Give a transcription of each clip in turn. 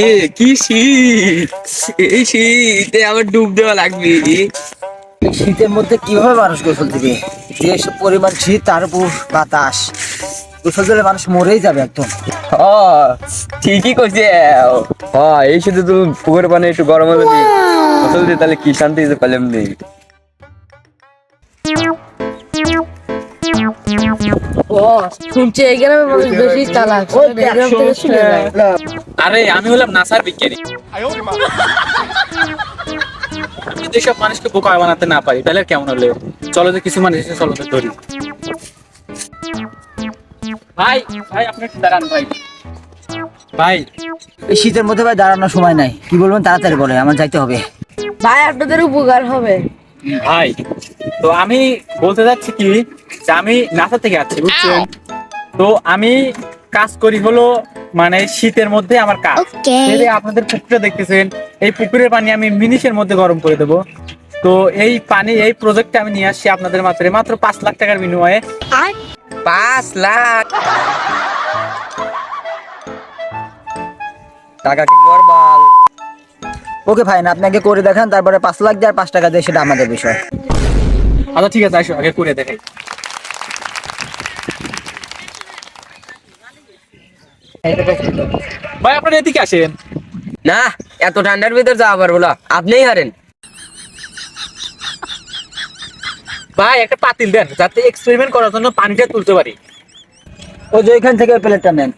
এ কি শীত? এই শীতে আবার ডুব দেওয়া লাগবে। শীতের মধ্যে কীভাবে মানুষ গোসল দিবে? যে সব পরিমাণ শীত তার উপর বাতাস। গোসল দিলে মানুষ মরেই যাবে একদম। হ ঠিকই কইছে। হ এই শীতে তো পুকুর পানি একটু গরম হলে নি গোসল দিয়ে তাহলে কি শান্তি দিতে পারলাম নেই আরে আমি হলাম নাসার বিজ্ঞানী। আমি যদি সব মানুষকে বোকা বানাতে না পারি। তাহলে কেমন হলে? চলো যে কিছু মানুষ এসে চলো তো ধরি। ভাই ভাই আপনি দাঁড়ান ভাই। ভাই। এই শীতের মধ্যে ভাই দাঁড়ানোর সময় নাই। কি বলবেন তাড়াতাড়ি বলে আমার যাইতে হবে। ভাই আপনাদের উপকার হবে। ভাই তো আমি বলতে যাচ্ছি কি যে আমি নাসা থেকে আছি বুঝছেন? তো আমি কাজ করি হলো মানে শীতের মধ্যে আমার কাজ। আপনাদের পুকুরে দেখতেছেন এই পুকুরের পানি আমি মিনিটের মধ্যে গরম করে দেবো। তো এই পানি এই প্রজেক্টে আমি নিয়ে আসছি আপনাদের মাত্র মাত্র পাঁচ লাখ টাকার বিনিময়ে। পাঁচ লাখ! টাকা কি গরবাল? ওকে ফাইন আপনাকে করে দেখান তারপরে পাঁচ লাখ দিয়ে আর পাঁচ টাকা দিয়ে সেটা আমাদের বিষয়। আচ্ছা ঠিক আছে আসো আগে করে দেখাই। ভাই আপনারা এদিকে আসেন। না এত ঠান্ডার ভিতর যাওয়া পারব না। আপনিই হারেন। ভাই একটা পাতিল দেন যাতে এক্সপেরিমেন্ট করার জন্য পানিটা তুলতে পারি। ও যে এখান থেকে প্লেটটা নেন।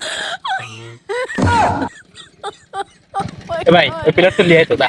এ ভাই ওই প্লেট তো লিয়ে তো দা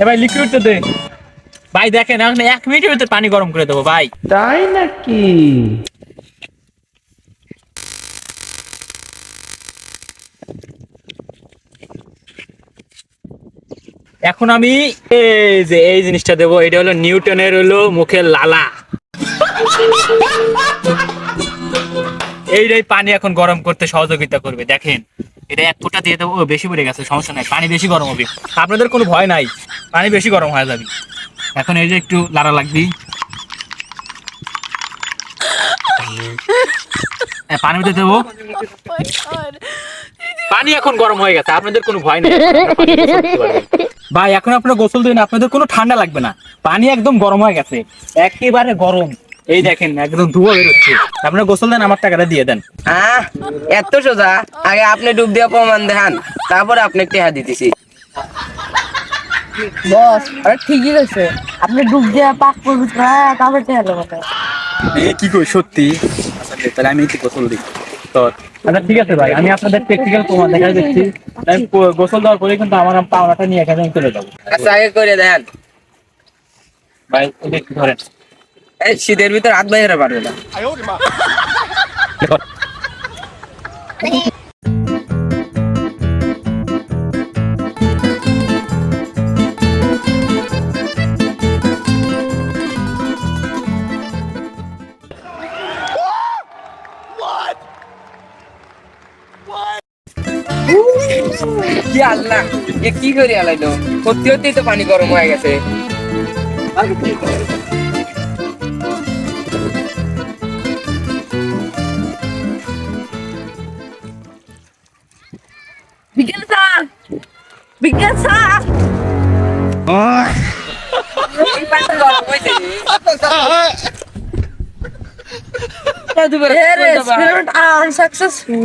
এ ভাই লিকুইড তো দে। ভাই দেখেন এখন এক মিনিটের ভিতর পানি গরম করে দেবো ভাই। তাই নাকি? এখন আমি এই যে এই জিনিসটা দেবো এটা হলো নিউটনের হলো মুখের লালা। এইটাই পানি এখন গরম করতে সহযোগিতা করবে দেখেন। এটা এক ফোঁটা দিয়ে দেবো বেশি পড়ে গেছে সমস্যা নাই পানি বেশি গরম হবে। আপনাদের কোনো ভয় নাই পানি বেশি গরম হয়ে যাবে। এখন এই যে একটু লাড়া লাগবি। হ্যাঁ, পানি মধ্যে দেবো। পানি এখন গরম হয়ে গেছে আপনাদের কোনো ভয় নেই। ভাই এখন আপনারা গোসল দিন আপনাদের কোনো ঠান্ডা লাগবে না। পানি একদম গরম হয়ে গেছে একেবারে গরম। এই দেখেন একদম ধোঁয়া বেরোচ্ছে। আপনারা গোসল দেন আমার টাকাটা দিয়ে দেন। আহ এত সোজা? আগে আপনি ডুব দিয়ে প্রমাণ দেখান তারপরে আপনি টেহা দিতেছি। বস আরে ঠিকই কইছে। আপনি ডুব দিয়ে পাক করবেন না তারপর টেহালো কথা এ কি কই সত্যি? আচ্ছা তাহলে আমি একটু গোসল দিই। তো আচ্ছা ঠিক আছে ভাই আমি আপনাদের প্র্যাকটিক্যাল প্রমাণ দেখা দিচ্ছি। আমি গোসল দেওয়ার পরে কিন্তু আমার পাওনাটা নিয়ে এখানে চলে যাব। আচ্ছা আগে করে দেন ভাই একটু ধরেন। শীতের ভিতর হাত বাইরে পারবে না। কি আল্লাহ, এ কি করে আলাইলো? সত্যি সত্যি তো পানি গরম হয়ে গেছে। বিজ্ঞান স্যার। এই পানি গরম হয়েছে এর এক্সপেরিমেন্ট আনসাকসেসফুল